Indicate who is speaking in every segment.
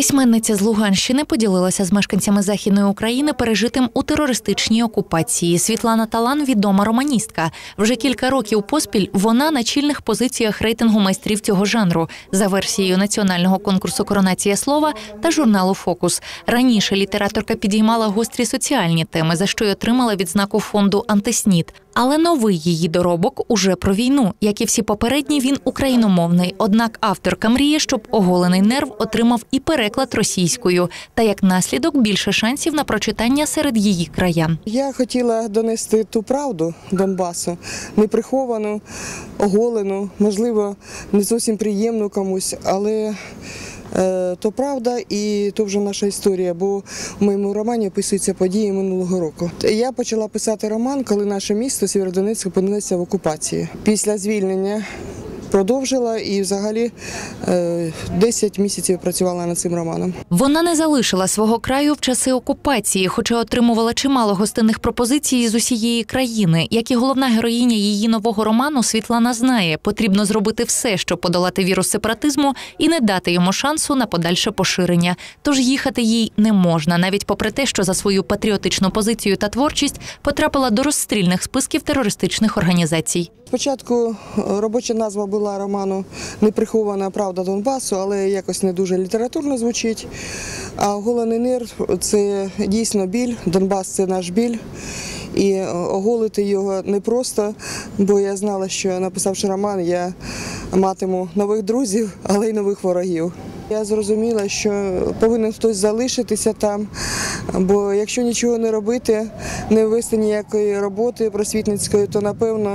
Speaker 1: Письменниця з Луганщини поділилася з мешканцями західної України пережитим у терористичній окупації. Світлана Талан відома романістка. Вже кілька років поспіль вона на чільних позиціях рейтингу майстрів цього жанру за версією національного конкурсу Коронація слова та журналу Фокус. Раніше літераторка підіймала гострі соціальні теми, за що й отримала відзнаку фонду Антиснід. Але новий її доробок уже про війну. Як і всі попередні, він україномовний. Однак авторка мріє, щоб оголений нерв отримав і переклад російською, та як наслідок більше шансів на прочитання серед її краян.
Speaker 2: Я хотіла донести ту правду Донбасу, неприховану, оголену, можливо, не зовсім приємну комусь, але то правда і то вже наша історія, бо в моєму романі описуються події минулого року. Я почала писати роман, коли наше місто Сєвєродонецьк опинилося в окупації. Після звільнення продовжила і взагалі е, 10 місяців працювала над цим романом.
Speaker 1: Вона не залишила свого краю в часи окупації, хоча отримувала чимало гостинних пропозицій з усієї країни. Як і головна героїня її нового роману, Світлана знає, потрібно зробити все, щоб подолати вірус сепаратизму і не дати йому шансу на подальше поширення. Тож їхати їй не можна, навіть попри те, що за свою патріотичну позицію та творчість потрапила до розстрільних списків терористичних організацій.
Speaker 2: Спочатку е, робоча назва була роману Неприхована правда Донбасу, але якось не дуже літературно звучить. А голений нерв це дійсно біль. Донбас це наш біль. І оголити його непросто, бо я знала, що написавши роман, я матиму нових друзів, але й нових ворогів. Я зрозуміла, що повинен хтось залишитися там, бо якщо нічого не робити, не ввести ніякої роботи просвітницької, то напевно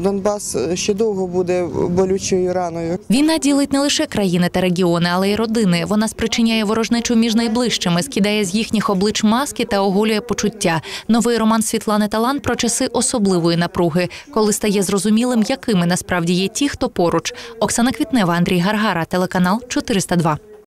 Speaker 2: Донбас ще довго буде болючою раною.
Speaker 1: Війна ділить не лише країни та регіони, але й родини. Вона спричиняє ворожнечу між найближчими, скидає з їхніх облич маски та оголює почуття. Новий роман Світлани Талан про часи особливої напруги, коли стає зрозумілим, якими насправді є ті, хто поруч. Оксана Квітнева, Андрій Гаргара, телеканал 402.